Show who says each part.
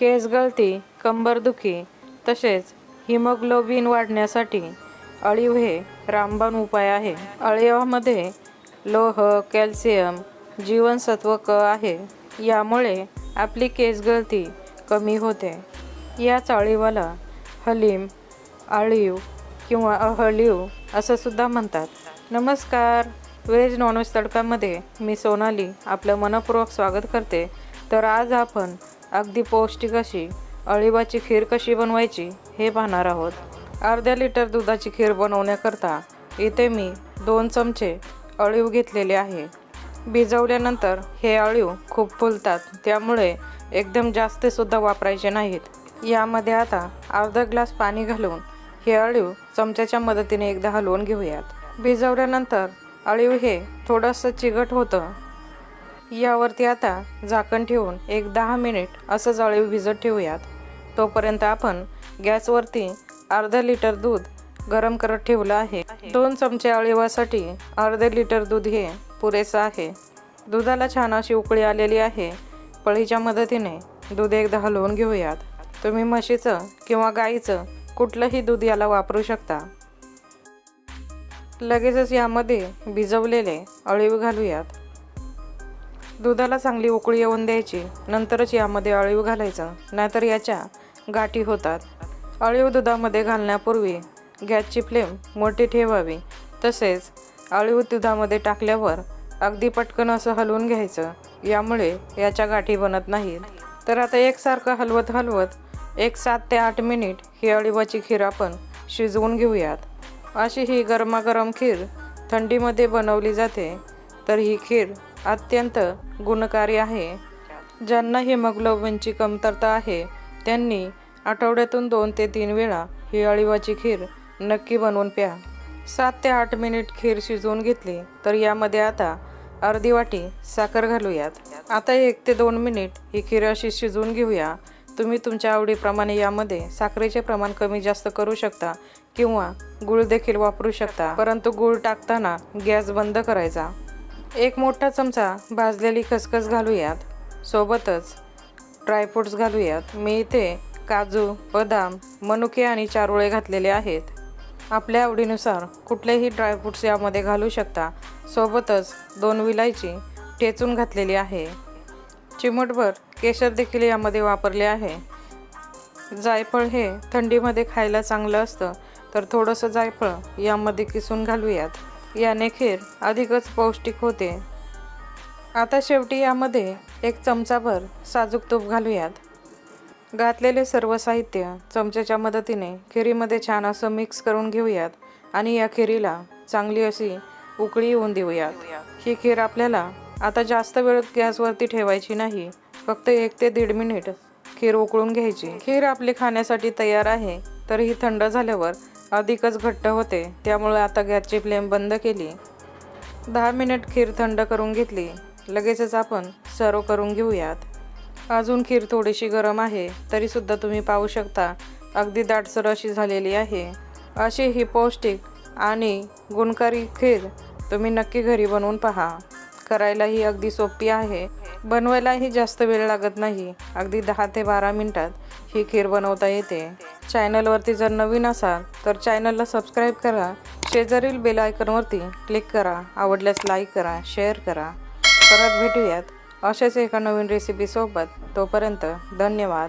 Speaker 1: केस गळती कंबरदुखी तसेच हिमोग्लोबिन वाढण्यासाठी अळीव हे रामबाण उपाय आहे. अळीवामध्ये लोह कॅल्शियम जीवनसत्व क आहे. यामुळे आपली केस गळती कमी होते. याच अळीवाला हलीम आळीव किंवा अहलीव असं सुद्धा म्हणतात. नमस्कार! व्हेज नॉनव्हेज तडकामध्ये मी सोनाली आपलं मनपूर्वक स्वागत करते. तर आज आपण अगदी पौष्टिक अशी अळीवाची खीर कशी बनवायची हे पाहणार आहोत. अर्ध्या लिटर दुधाची खीर बनवण्याकरता इथे मी दोन चमचे अळीव घेतलेले आहे. भिजवल्यानंतर हे अळीव खूप फुलतात त्यामुळे एकदम जास्त सुद्धा वापरायचे नाहीत. यामध्ये आता अर्धा ग्लास पाणी घालून हे अळीव चमच्याच्या मदतीने एकदा हलवून घेऊयात. भिजवल्यानंतर अळीव हे थोडंसं चिकट होतं यावरती आता झाकण ठेवून एक दहा मिनिट असंच अळीव भिजत ठेवूयात. तोपर्यंत आपण गॅसवरती अर्धा लिटर दूध गरम करत ठेवलं आहे. दोन चमचे अळीवासाठी अर्धे लिटर दूध हे पुरेसं आहे. दुधाला छान अशी उकळी आलेली आहे. पळीच्या मदतीने दूध एकदा हलवून घेऊयात. तुम्ही म्हशीचं किंवा गाईचं कुठलंही दूध याला वापरू शकता. लगेचच यामध्ये भिजवलेले अळीव घालूयात. दुधाला चांगली उकळी येऊन द्यायची. नंतरच यामध्ये अळीव घालायचं. नाहीतर याच्या गाठी होतात. अळीव दुधामध्ये घालण्यापूर्वी गॅसची फ्लेम मोठी ठेवावी. तसेच अळीव दुधामध्ये टाकल्यावर अगदी पटकन असं हलवून घ्यायचं. यामुळे याच्या गाठी बनत नाहीत. तर आता एकसारखं हलवत हलवत एक सात ते आठ मिनिट ही अळीवाची खीर आपण शिजवून घेऊयात. अशी ही गरमागरम खीर थंडीमध्ये बनवली जाते. तर ही खीर अत्यंत गुणकारी आहे. ज्यांना हिमोग्लोबिनची कमतरता आहे त्यांनी आठवड्यातून दोन ते तीन वेळा ही अळिवाची खीर नक्की बनवून प्या. सात ते आठ मिनिट खीर शिजवून घेतली तर यामध्ये आता अर्धी वाटी साखर घालूयात. आता एक ते दोन मिनिट ही खीर अशी शिजवून घेऊया. तुम्ही तुमच्या आवडीप्रमाणे यामध्ये साखरेचे प्रमाण कमी जास्त करू शकता किंवा गूळ देखील वापरू शकता. परंतु गूळ टाकताना गॅस बंद करायचा. एक मोठा चमचा भाजलेली खसखस घालूयात. सोबतच ड्रायफ्रूट्स घालूयात. मी इथे काजू बदाम मनुके आणि चारोळे घातलेले आहेत. आपल्या आवडीनुसार कुठलेही ड्रायफ्रूट्स यामध्ये घालू शकता. सोबतच दोन विलायची ठेचून घातलेली आहे. चिमटभर केशर देखील यामध्ये वापरले आहे. जायफळ हे थंडीमध्ये खायला चांगलं असतं. तर थोडंसं जायफळ यामध्ये किसून घालूयात. याने खीर अधिकच पौष्टिक होते. आता शेवटी यामध्ये एक चमचाभर साजूक तूप घालूयात. घातलेले सर्व साहित्य चमच्याच्या मदतीने खिरीमध्ये छान असं मिक्स करून घेऊयात आणि या खिरीला चांगली अशी उकळी येऊन देऊयात. ही खीर आपल्याला आता जास्त वेळ गॅसवरती ठेवायची नाही फक्त एक ते दीड मिनिट खीर उकळून घ्यायची. खीर आपली खाण्यासाठी तयार आहे तर ही थंड झाल्यावर अधिकच घट्ट होते. त्यामुळे आता गॅसची फ्लेम बंद केली. दहा मिनिट खीर थंड करून घेतली. लगेचच आपण सर्व करून घेऊयात. अजून खीर थोडीशी गरम आहे तरीसुद्धा तुम्ही पाहू शकता. अगदी दाटसर अशी झालेली आहे. अशी ही पौष्टिक आणि गुणकारी खीर तुम्ही नक्की घरी बनवून पहा. करायलाही अगदी सोपी आहे. बनवायलाही जास्त वेळ लागत नाही. अगदी दहा ते बारा मिनटात ही खीर बनवता येते. चॅनलवरती जर नवीन असाल तर चॅनलला सबस्क्राईब करा. शेजारील बेल आयकॉनवरती क्लिक करा. आवडल्यास लाईक करा शेअर करा. परत भेटूयात अशाच एका नवीन रेसिपीसोबत तोपर्यंत धन्यवाद.